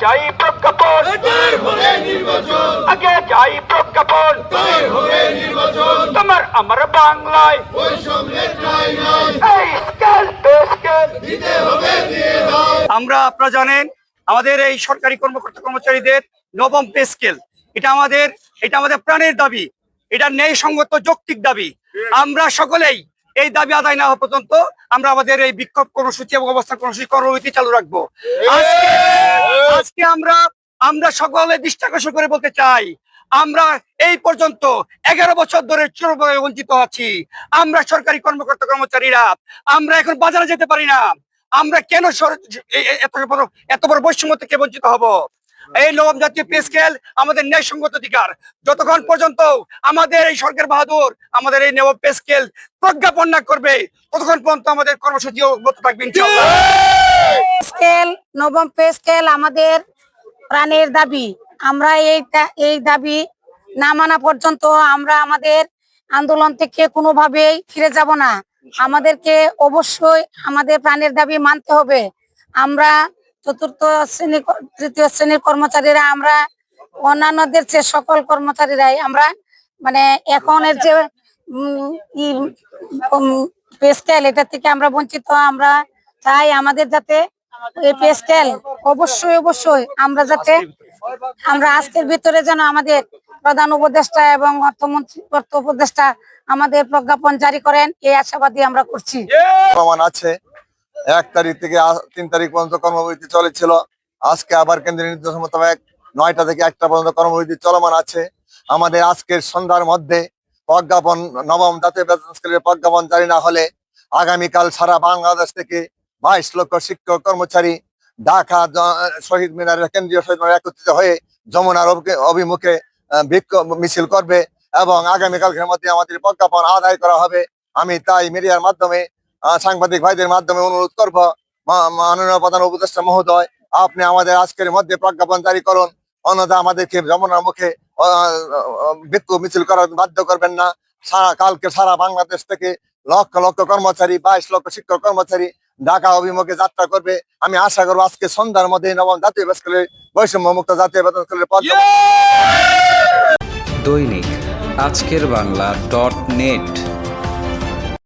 যাই প্রজ্ঞাপন। আগে যাই প্রজ্ঞাপন। তোমার আমার বাংলায়। আমরা আপনারা জানেন আমাদের এই সরকারি কর্মকর্তা কর্মচারীদের নবম পে স্কেল। এটা আমাদের এটা আমাদের প্রাণের দাবি। এটা ন্যায় সঙ্গত যৌক্তিক দাবি। আমরা সকলেই এই দাবি আদায় না হওয়া পর্যন্ত আমরা আমাদের এই বিক্ষোভ কর্মসূচি এবং অবস্থান কর্মসূচি কর্মসূচি চালু রাখব। আজকে আজকে আমরা আমরা সকলে দৃষ্টি আকর্ষণ করে বলতে চাই, আমরা এই পর্যন্ত এগারো বছর ধরে চরমভাবে বঞ্চিত আছি। আমরা সরকারি কর্মকর্তা কর্মচারীরা, আমরা এখন বাজারে যেতে পারি না। আমরা কেন এত বড় এত বড় বৈষম্য থেকে বঞ্চিত হব? এই নবম জাতীয় পে স্কেল আমাদের ন্যায়সঙ্গত অধিকার। যতক্ষণ পর্যন্ত আমাদের এই সরকার বাহাদুর আমাদের এই নবম পে স্কেল প্রজ্ঞাপন না করবে, ততক্ষণ পর্যন্ত আমাদের কর্মসূচি অব্যাহত থাকবে, ইনশাআল্লাহ। স্কেল নবম পে স্কেল আমাদের প্রাণের দাবি। আমরা এই এই দাবি না মানা পর্যন্ত আমরা আমাদের আন্দোলন থেকে কোনোভাবেই ফিরে যাব না। আমাদেরকে অবশ্যই আমাদের প্রাণের দাবি মানতে হবে। আমরা চতুর্থ শ্রেণি তৃতীয় শ্রেণির কর্মচারীরা, আমরা অন্যান্যদের চেয়ে সকল কর্মচারীরাই, আমরা মানে এখনের যে পে স্কেল এটা থেকে আমরা বঞ্চিত, আমরা চাই আমাদের যাতে এই পে স্কেল অবশ্যই অবশ্যই। আমরা যাতে আমরা আজকের ভিতরে যেন আমাদের প্রধান উপদেষ্টা এবং অর্থমন্ত্রী, অর্থ উপদেষ্টা আমাদের প্রজ্ঞাপন জারি করেন, এই আশাবাদী আমরা করছি। প্রমাণ আছে। এক তারিখ থেকে তিন তারিখ পর্যন্ত কর্মবিরতি চলেছিল। আজকে আবার কেন্দ্রীয় নির্দেশ মোতাবেক নয়টা থেকে একটা পর্যন্ত কর্মবিরতি চলমান আছে। আমাদের আজকের সন্ধ্যার মধ্যে প্রজ্ঞাপন নবম জাতীয় বেতন স্কেলের প্রজ্ঞাপন জারি না হলে আগামীকাল সারা বাংলাদেশ থেকে বাইশ লক্ষ শিক্ষক কর্মচারী ঢাকা শহীদ মিনারের কেন্দ্রীয় শহীদ মিনারে একত্রিত হয়ে যমুনার অভি- অভিমুখে বিক্ষোভ মিছিল করবে এবং আগামীকালকের মধ্যে আমাদের প্রজ্ঞাপন আদায় করা হবে। আমি তাই মিডিয়ার মাধ্যমে সাংবাদিক ভাইদের মাধ্যমে অনুরোধ করব মাননীয় প্রধান উপদেষ্টা মহোদয়, আপনি আমাদের আজকের মধ্যে প্রজ্ঞাপন জারি করুন। অন্যথা আমাদেরকে যমুনার মুখে বিক্ষোভ মিছিল করার বাধ্য করবেন না। সারা কালকে সারা বাংলাদেশ থেকে লক্ষ লক্ষ কর্মচারী বাইশ লক্ষ শিক্ষক কর্মচারী ঢাকা অভিমুখে যাত্রা করবে। আমি আশা করব আজকে সন্ধ্যার মধ্যে নবম জাতীয় বেসকালে বৈষম্য মুক্ত জাতীয় বেতন স্কুলের প্রজ্ঞাপন দৈনিক আজকের বাংলা ডট নেট।